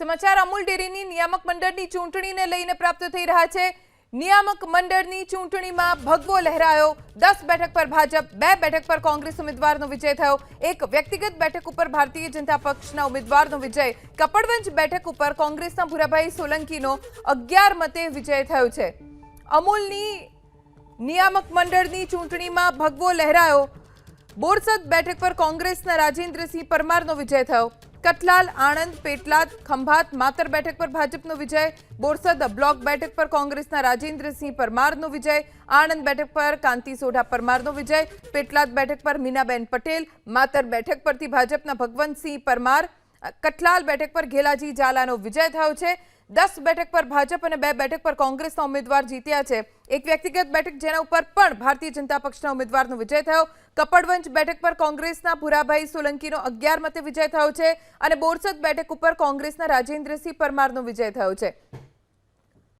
સમાચાર, અમૂલ ડેરીની નિયામક મંડળની ચૂંટણીને લઈને પ્રાપ્ત થઈ રહ્યા છે. નિયામક મંડળની ચૂંટણીમાં ભગવો લહેરાયો. દસ બેઠક પર ભાજપ, બે બેઠક પર કોંગ્રેસ ઉમેદવારનો વિજય થયો. એક વ્યક્તિગત બેઠક ઉપર ભારતીય જનતા પક્ષના ઉમેદવારનો વિજય. કપડવંજ બેઠક ઉપર કોંગ્રેસના ભૂરાભાઈ સોલંકીનો અગિયાર મતે વિજય થયો છે. અમૂલની નિયામક મંડળની ચૂંટણીમાં ભગવો લહેરાયો. બોરસદ બેઠક પર કોંગ્રેસના રાજેન્દ્રસિંહ પરમારનો વિજય થયો. કઠલાલ આણંદ, પેટલાદ, ખંભાત, માતર બેઠક પર ભાજપનો વિજય, બોરસદ બ્લોક બેઠક પર કોંગ્રેસના રાજેન્દ્રસિંહ પરમારનો વિજય, આણંદ બેઠક પર કાંતિ સોઢા પરમારનો વિજય, પેટલાદ બેઠક પર મીનાબેન પટેલ, માતર બેઠક પરથી ભાજપના ભગવંતસિંહ પરમાર, કટલાલ બેઠક પર ઘેલાજી ઝાલાનો વિજય થયો છે. દસ બેઠક પર ભાજપ અને બે બેઠક પર કોંગ્રેસના ઉમેદવાર જીત્યા છે. એક વ્યક્તિગત બેઠક જેના ઉપર પણ ભારતીય જનતા પક્ષના ઉમેદવારનો વિજય થયો. કપડવંજ બેઠક પર કોંગ્રેસના ભુરાભાઈ સોલંકીનો અગિયાર મતે વિજય થયો છે અને બોરસદ બેઠક ઉપર કોંગ્રેસના રાજેન્દ્રસિંહ પરમારનો વિજય થયો છે.